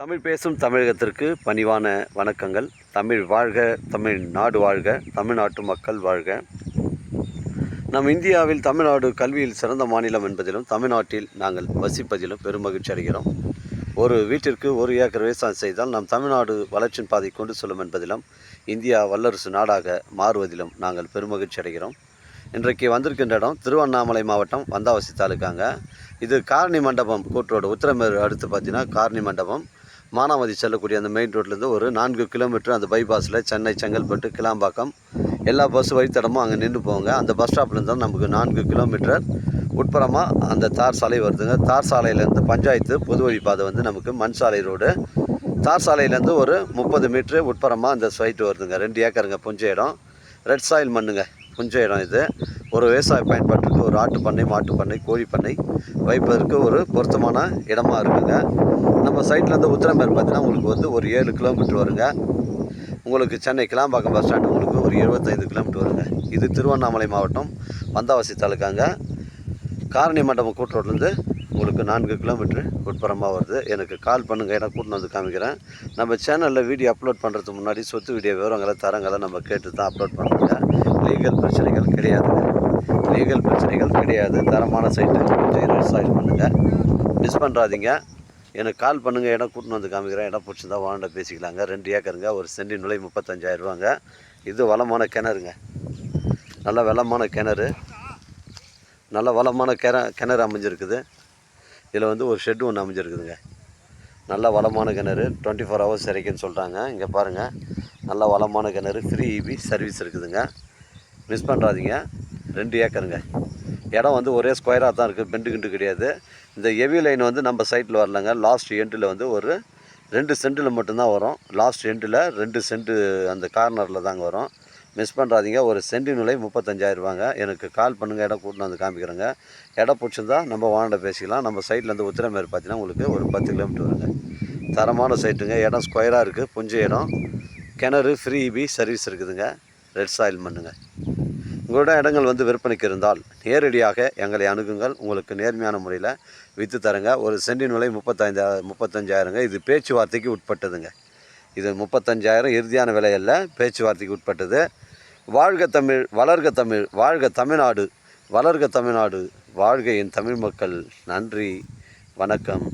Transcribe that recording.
தமிழ் பேசும் தமிழகத்திற்கு பணிவான வணக்கங்கள். தமிழ் வாழ்க தமிழ் நாடு வாழ்க தமிழ்நாட்டு மக்கள் வாழ்க. நம் இந்தியாவில் தமிழ்நாடு கல்வியில் சிறந்த மாநிலம் என்பதிலும் தமிழ்நாட்டில் நாங்கள் வசிப்பதிலும் பெருமகிழ்ச்சி அடைகிறோம். ஒரு வீட்டிற்கு ஒரு ஏக்கர் விவசாயம் செய்தால் நம் தமிழ்நாடு வளர்ச்சியின் பாதை கொண்டு செல்லும் என்பதிலும் இந்தியா வல்லரசு நாடாக மாறுவதிலும் நாங்கள் பெருமகிழ்ச்சி அடைகிறோம். இன்றைக்கு வந்திருக்கின்ற இடம் திருவண்ணாமலை மாவட்டம் வந்தாவசி தாலுக்காங்க. இது காரணி மண்டபம் கூட்டரோடு உத்திரமேரு அடுத்து பார்த்தீங்கன்னா காரணி மண்டபம். மானாமதி செல்லக்கூடிய அந்த மெயின் ரோட்லேருந்து ஒரு நான்கு கிலோமீட்டர் அந்த பைபாஸில் சென்னை செங்கல்பட்டு கிளாம்பாக்கம் எல்லா பஸ் வழித்தடமும் அங்கே நின்று போங்க. அந்த பஸ் ஸ்டாப்லேருந்து தான் நமக்கு நான்கு கிலோமீட்டர் உட்புறமாக அந்த தார் சாலை வருதுங்க. தார் சாலையிலேருந்து பஞ்சாயத்து பொது வழிப்பாதை வந்து நமக்கு மண் சாலை ரோடு தார் சாலையிலேருந்து ஒரு முப்பது மீட்ரு உட்புறமாக அந்த சைட்டு வருதுங்க. ரெண்டு ஏக்கருங்க புஞ்ச இடம். ரெட் சாயில் மண்ணுங்க புஞ்ச இடம் இது. ஒரு விவசாய வைப்பதற்கு ஒரு ஆட்டு பண்ணை மாட்டு பண்ணை கோழி பண்ணை வைப்பதற்கு ஒரு பொருத்தமான இடமா இருக்குங்க. நம்ம சைட்லேருந்து உத்திரமேர் பார்த்தீங்கன்னா உங்களுக்கு வந்து ஒரு ஏழு கிலோமீட்டர் வருங்க. உங்களுக்கு சென்னை கிளாம்பாக்கம் பஸ் ஸ்டாண்டு உங்களுக்கு ஒரு இருபத்தைந்து கிலோமீட்டர் வருங்க. இது திருவண்ணாமலை மாவட்டம் வந்தாவாசி தாலுக்காங்க. காரணி மண்டபம் கூட்டுரோட்லேருந்து உங்களுக்கு நான்கு கிலோமீட்ரு உட்புறமாக வருது. எனக்கு கால் பண்ணுங்கள் ஏன்னா கூட்டின்னு வந்து காமிக்கிறேன். நம்ம சேனலில் வீடியோ அப்லோட் பண்ணுறதுக்கு முன்னாடி சொத்து வீடியோ விவரங்களை தரங்களை நம்ம கேட்டு தான் அப்லோட் பண்ணுறோங்க லீகல் பிரச்சனைகள் கிடையாதுங்க. லீகல் பிரச்சனைகள் கிடையாது. தரமான சைட்டு சைட் பண்ணுங்கள் மிஸ் பண்ணுறாதீங்க எனக்கு கால் பண்ணுங்கள் இடம் கூட்டின்னு வந்து காமிக்கிறேன். இடம் பிடிச்சிருந்தா வாண்ட பேசிக்கலாங்க. ரெண்டு ஏக்கருங்க. ஒரு சென்டி நுழை முப்பத்தஞ்சாயிரரூவாங்க இது வளமான கிணறுங்க. நல்ல வளமான கிணறு. நல்ல வளமான கிண கிணறு அமைஞ்சிருக்குது. இதில் வந்து ஒரு ஷெட் ஒன்று அமைஞ்சிருக்குதுங்க. நல்ல வளமான கிணறு. டுவெண்ட்டி ஃபோர் ஹவர்ஸ் இறைக்குன்னு சொல்கிறாங்க இங்கே பாருங்கள் நல்ல வளமான கிணறு. ஃப்ரீ இபி சர்வீஸ் இருக்குதுங்க. மிஸ் பண்ணுறாதீங்க ரெண்டு ஏக்கருங்க. இடம் வந்து ஒரே ஸ்கொயராக தான் இருக்குது பெண்டு கிண்டு கிடையாது. இந்த எவி லைன் வந்து நம்ம சைட்டில் வரலங்க. லாஸ்ட் எண்டில் வந்து ஒரு ரெண்டு சென்ட்டில் மட்டும்தான் வரும். லாஸ்ட் எண்டில் ரெண்டு சென்ட்டு அந்த கார்னரில் தாங்க வரும். மிஸ் பண்ணுறாதீங்க ஒரு சென்டி நிலை முப்பத்தஞ்சாயிரம் ரூபாங்க. எனக்கு கால் பண்ணுங்கள் இடம் கூட்டினு வந்து காமிக்கிறேங்க. இடம் பிடிச்சிருந்தா நம்ம வாண்ட பேசிக்கலாம். நம்ம சைட்லேருந்து உத்திரமேர் பார்த்தீங்கன்னா உங்களுக்கு ஒரு பத்து கிலோமீட்டர் வருங்க. தரமான சைட்டுங்க இடம் ஸ்கொயராக இருக்குது புஞ்ச இடம். கிணறு ஃப்ரீ இபி சர்வீஸ் இருக்குதுங்க. ரெட் சாயில் மண்ணுங்க. உங்களோட இடங்கள் வந்து விற்பனைக்கு இருந்தால் நேரடியாக எங்களை அணுகுங்கள். உங்களுக்கு நேர்மையான முறையில் விற்று தரங்க. ஒரு சென்டின் விலை முப்பத்தைந்தா முப்பத்தஞ்சாயிரங்க. இது பேச்சுவார்த்தைக்கு உட்பட்டதுங்க. இது முப்பத்தஞ்சாயிரம் இறுதியான விலையல்ல பேச்சுவார்த்தைக்கு உட்பட்டது. வாழ்க தமிழ் வளர்க தமிழ் வாழ்க தமிழ்நாடு வளர்க தமிழ்நாடு வாழ்க என் தமிழ் மக்கள். நன்றி வணக்கம்.